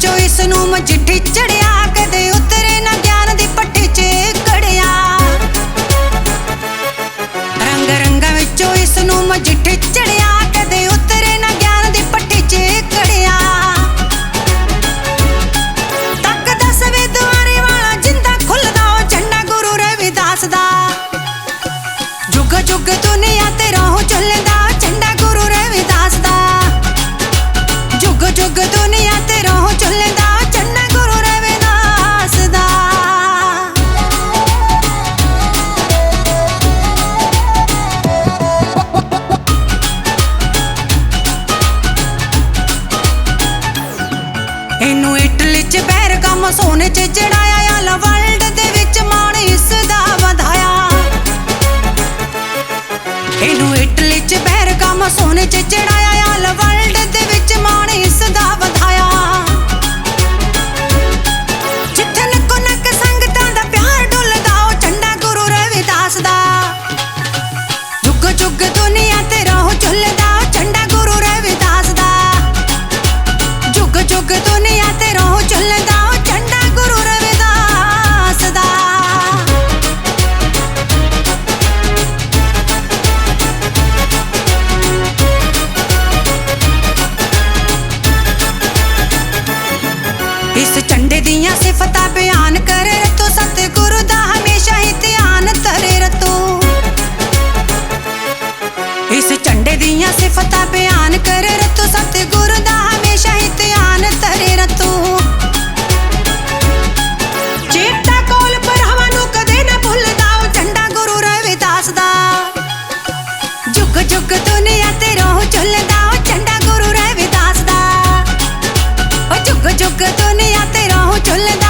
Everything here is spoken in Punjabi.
ਵਿੱਚੋਂ ਇਸ ਨੂੰ ਮਜਿੱਠੀ ਚੜਿਆ, ਕਦੇ ਉਤਰੇ ਨਾ ਗਿਆਨ ਦੀ ਪੱਟੀ 'ਚ ਕੜਿਆ ਰੰਗ ਰੰਗਾਂ ਵਿੱਚੋਂ ਇਸ ਨੂੰ ਮਜਿੱਠੀ ਚੜਿਆ, ਕਦੇ ਉਤਰੇ ਨਾ ਗਿਆਨ ਦੀ ਪੱਟੀ 'ਚ ਕੜਿਆ ਤੱਕ ਦਸ ਵੇ ਦੁਆਰੇ ਵਾਲਾ ਜਿੰਦਾ ਖੁੱਲਦਾ, ਉਹ ਝੰਡਾ ਗੁਰੂ ਰਵਿਦਾਸ ਦਾ। ਜੁਗ ਜੁਗ ਦੁਨੀਆ ਤੇ ਰਹੋ ਚੱਲਦਾ ਚੱਲਦਾ ਝੰਡਾ ਗੁਰੂ ਰਵਿਦਾਸ ਦਾ। ਇਹਨੂੰ ਇਟਲੀ ਚ ਬੈਰਗਮ ਸੋਨੇ ਚ ਜੜਾਇਆ ਆਲਾ ਵਰਲਡ ਦੇ ਵਿੱਚ ਮਾਣ ਇਸ ਦਾ ਵਧਾਇਆ। ਇਹਨੂੰ ਇਟਲੀ ਚ ਬੈਰਗਮ ਸੋਨੇ ਚ ਚੜਾਇਆ ਆਲ ਵਰਲਡ ਦੇ ਵਿੱਚ ਮਾਣ ਇਸ ਦਾ ਵਧਾਇਆ। ਇਸ ਝੰਡੇ ਦੀਆਂ ਸਿਫਤਾਂ ਬਿਆਨ ਕਰੇ ਰਤੋ, ਸਤਿਗੁਰੂ ਦਾ ਹਮੇਸ਼ਾ ਹੀ ਧਿਆਨ ਧਰੇ ਰਤੋ। ਇਸ ਝੰਡੇ ਦੀਆਂ ਸਿਫਤਾਂ ਬਿਆਨ ਕਰੇ ਰਤੋ, ਸਤਿਗੁਰੂ ਦਾ ਹਮੇਸ਼ਾ ਹੀ ਧਿਆਨ ਧਰੇ ਰਤੋ। ਚੇਤਾ ਕੋਲ ਪਰ ਨੂੰ ਕਦੇ ਨਾ ਭੁੱਲਦਾ, ਉਹ ਝੰਡਾ ਗੁਰੂ ਰਵਿਦਾਸ ਦਾ। ਜੁਗ ਜੁਗ ਦੁਨੀਆ ਝੰਡਾ